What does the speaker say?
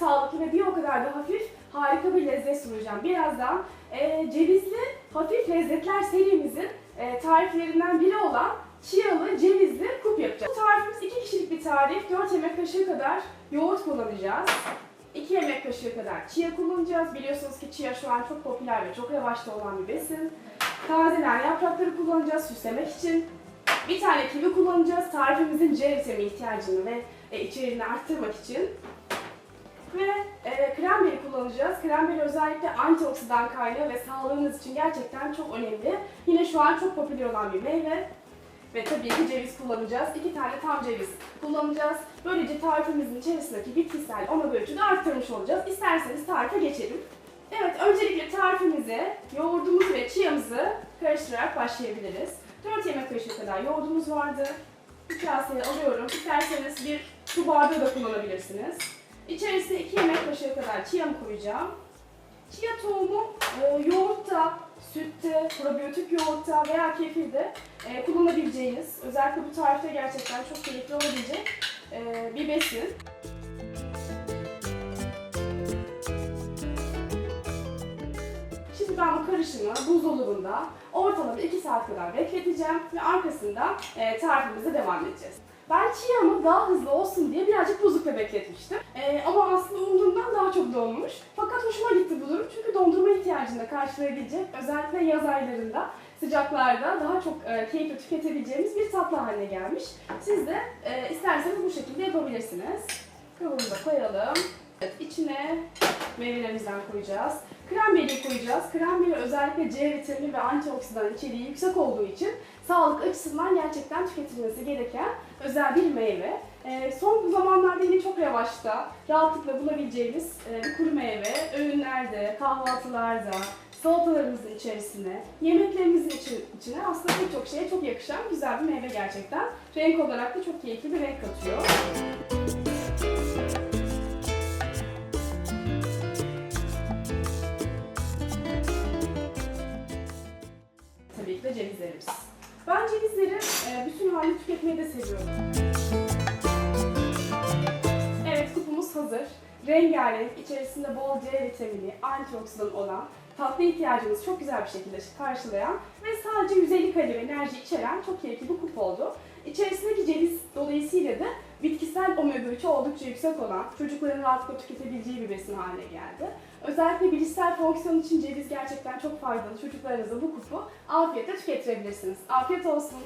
sağlıklı ve bir o kadar da hafif harika bir lezzet sunacağım. Birazdan e, cevizli hafif lezzetler serimizin e, tariflerinden biri olan Chialı cevizli kup yapacağız. Bu tarifimiz 2 kişilik bir tarif. 4 yemek kaşığı kadar yoğurt kullanacağız. 2 yemek kaşığı kadar chia kullanacağız. Biliyorsunuz ki chia şu an çok popüler ve çok revaçta olan bir besin. Taze nane yaprakları kullanacağız süslemek için. Kivi kullanacağız tarifimizin C vitamini ihtiyacını ve e, içeriğini arttırmak için. Ve e, kremberi kullanacağız. Kremberi özellikle antioksidan kaynağı ve sağlığınız için gerçekten çok önemli. Yine şu an çok popüler olan bir meyve. Ve tabii ki ceviz kullanacağız. İki tane tam ceviz kullanacağız. Böylece tarifimizin içerisindeki bitkisel omega 3'ü de arttırmış olacağız. İsterseniz tarife geçelim. Evet, öncelikle tarifimize yoğurdumuzu ve karıştırarak başlayabiliriz. 4 yemek kaşığı kadar yoğurdumuz vardı. Bir kaseye alıyorum. İsterseniz bir su bardağı da kullanabilirsiniz. İçerisine 2 yemek kaşığı kadar çiyamı koyacağım. Chia tohumu e, yoğurtta, sütte, probiyotik yoğurtta veya kefirde e, kullanabileceğiniz, özellikle bu tarifte gerçekten çok keyifli olabilecek e, bir besin. Karışımı buzdolabında ortalama 2 saat kadar bekleteceğim ve arkasından e, tarifimize devam edeceğiz. Ben chia'mı daha hızlı olsun diye birazcık buzlukta bekletmiştim. E, ama aslında umduğumdan daha çok donmuş. Fakat hoşuma gitti bu durum çünkü dondurma ihtiyacını da karşılayabilecek özellikle yaz aylarında sıcaklarda daha çok e, keyifli tüketebileceğimiz bir tatlı haline gelmiş. Siz de e, isterseniz bu şekilde yapabilirsiniz. Kabımıza koyalım. Evet, içine meyvelerimizden koyacağız. Kremberi koyacağız. Kremberi özellikle C vitamini ve antioksidan içeriği yüksek olduğu için sağlık açısından gerçekten tüketilmesi gereken özel bir meyve. Ee, son zamanlarda yine çok revaçta, rahatlıkla bulabileceğimiz e, kuru meyve. Öğünlerde, kahvaltılarda, salatalarımızın içerisine, yemeklerimizin içi- içine aslında pek çok şeye çok yakışan güzel bir meyve gerçekten. Renk olarak da çok keyifli bir renk katıyor. Cevizlerimiz. Ben cevizleri e, bütün halde tüketmeyi de seviyorum. Evet kupumuz hazır. Rengarenk, içerisinde bol C vitamini, antioksidan olan, tatlı ihtiyacımızı çok güzel bir şekilde karşılayan ve sadece 150 kalori enerji içeren çok keyifli bir kup oldu. İçerisindeki ceviz dolayısıyla da bitkisel omega 3'ü oldukça yüksek olan, çocukların rahatlıkla tüketebileceği bir besin haline geldi. Özellikle bilişsel fonksiyon için ceviz gerçekten çok faydalı. Çocuklarınıza bu kupu afiyetle tüketirebilirsiniz. Afiyet olsun.